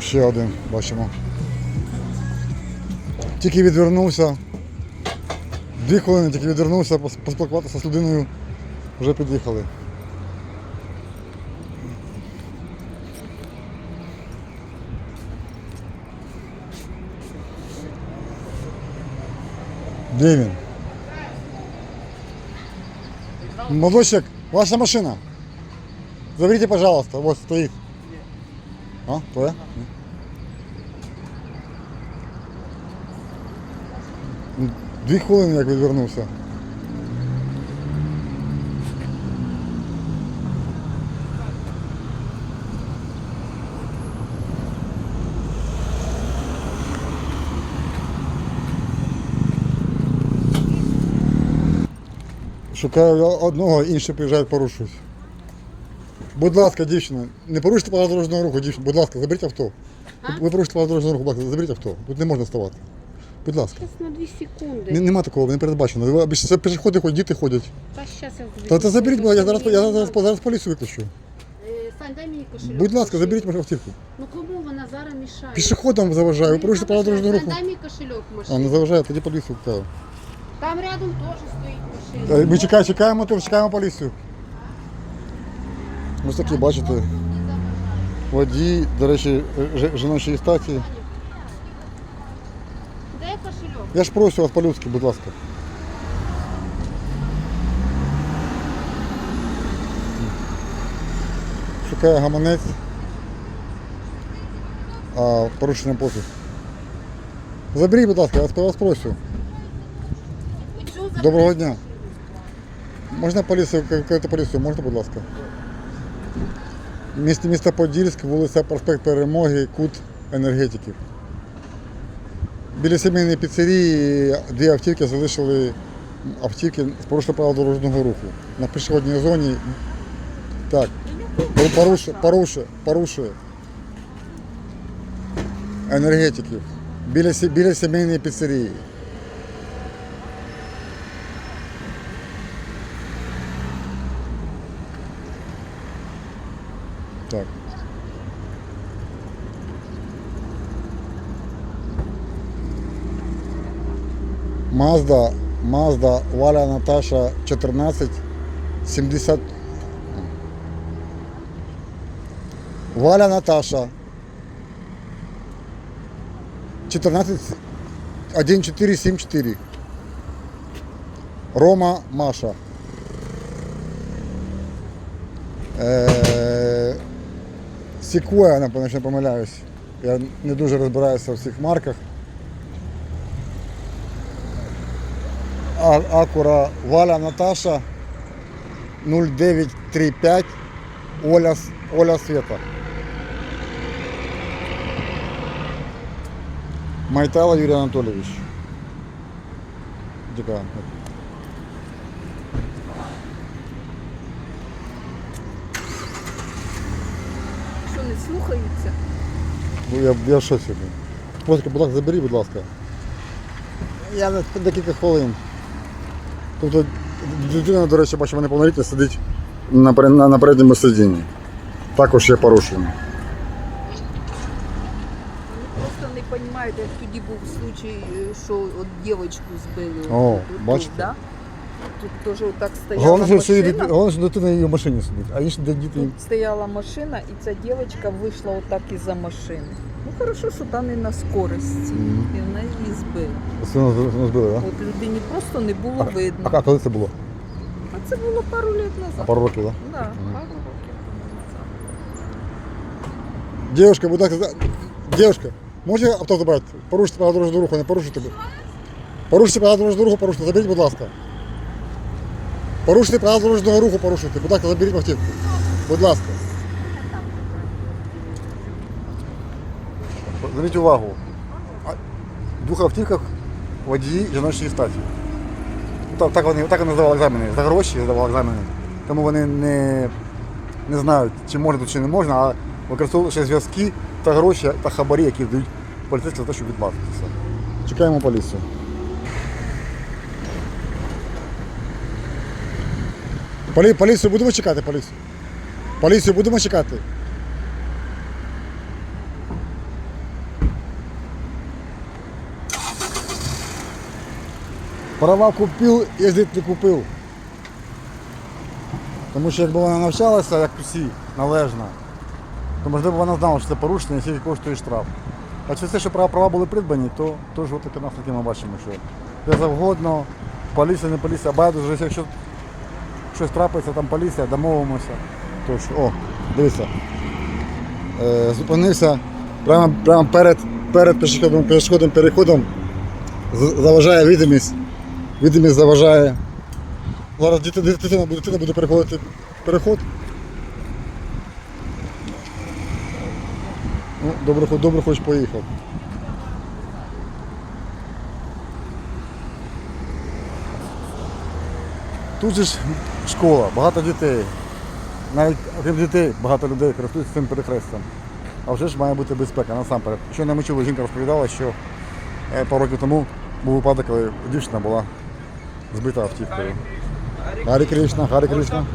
Ще один, бачимо. Тільки відвернувся. Дві хвилини тільки відвернувся, поспілкуватися з людиною, вже під'їхали. Де він? Молодчик, ваша машина. Заберите, пожалуйста, вот стоит. А? Ні. Дві хвилини як відвернувся. Шукаю одного, інші приїжджають порушують. Будь ласка, дівчина, не порушуйте правила дорожнього руху, дівчина, будь ласка, заберіть авто. Ви порушите правила дорожнього руху, будь ласка, заберіть авто. Тут не можна ставати. Будь ласка. Сейчас на 2 секунды. Ні- Нема такого, не передбачено. Ви обіч- Це пішоходи ходять, діти ходять. Та сейчас я заберу. Та, та заберіть, будь ласка, я зараз, я зараз, зараз поліцію виключу. Е, Сань, дай мені кошельок. Будь ласка, заберіть мою автівку. Ну кому вона зараз мішає? Пішоходам заважаю, ви порушите правила дорожнього Сань, руху. дай мені кошельок в А, машині. не заважає, тоді поліцію вкаю. Там рядом теж стоїть машина. Е, Ми чекаємо, чекаємо тут, чекаємо поліцію. Ось такі, бачите, водій, до речі, жіночої статі. Де кошельок? Я ж прошу вас по-людськи, будь ласка. Шукає гаманець. А порушення пофіг. Заберіть, будь ласка, я вас, прошу. Доброго дня. Можна поліцію, викликати поліцію, можна, будь ласка? Місто, місто Подільськ, вулиця Проспект Перемоги, кут енергетиків. Біля сімейної піцерії дві автівки залишили автівки з порушенням правил дорожнього руху. На пішохідній зоні. Так. Порушує, порушує, порушує. Енергетиків. Біля, біля сімейної піцерії. Так. Мазда, Мазда, Валя Наташа 14 70. Валя Наташа 14 1474. Рома Маша. Е, Сікуя, напевно, помиляюсь. Я не дуже розбираюся в цих марках. Акура Валя Наташа 0935 Оля, Оля Света. Майтала Юрій Анатолійович. Дякую. Що не слухаються? Ну, Я, я блін. Просто, будь ласка, заберіть, будь ласка. Я на декілька хвилин. Тобто людина, до речі, бачимо неповнолітня сидить на, на, на передньому сидінні. Також є порушення. Просто не розуміють, як тоді був случай, е, що от дівчинку збили. О, бачите? Да? Тут теж отак стояла Головне, що, машина. головне, що дитина її в машині сидить, а інші де діти. Тут стояла машина, і ця дівчинка вийшла отак із-за машини. Ну хорошо, що та не на скорості. Мгм. І вона її збила. З- збили, так? От людині просто не було А, видно. а коли це було? А це було пару років А назад. пару років, так? Да, Мгм. пару років назад. Девушка, будь ласка, за- девушка, можете авто забрати? Порушите правила дорожнього руху, не порушите. Порушите правила дорожнього руху, порушите. Заберіть, будь ласка. Порушите правила дорожнього руху, порушите. Будь ласка, заберіть автівку. Будь ласка. Зверніть увагу. А- В двох автівках водії жіночої статі. Так, так, вони, так вони здавали екзамени. За гроші здавали екзамени. Тому вони не, не знають, чи можна тут, чи не можна, а використовують ще зв'язки та гроші та хабарі, які дають поліцейські за те, щоб відмазатися. Чекаємо поліцію. Полі, поліцію будемо чекати, поліцію. Поліцію будемо чекати. Права купив, їздити не купив. Тому що якби вона навчалася, як всі належно, то можливо вона знала, що це порушення і скільки коштує штраф. А через те, що права права були придбані, то теж от таке наслідки ми бачимо, що де завгодно, поліція, не поліція, байдуже, якщо щось трапиться, там поліція, домовимося. Тож, о, дивіться. Е, зупинився прямо, прямо перед, перед пішохідним, пішохідним переходом, заважає видимість. Видимість заважає. Зараз дити- дитина, буде- дитина буде переходити переход. Ну, добре, добре хоч поїхав. Тут же ж школа, багато дітей. Навіть окрім дітей багато людей користуються цим перехрестям. А вже ж має бути безпека насамперед. Що не ми чули, жінка розповідала, що е, пару років тому був випадок, коли дівчина була збита автівкою. Гарі Кришна, Гарі Кришна.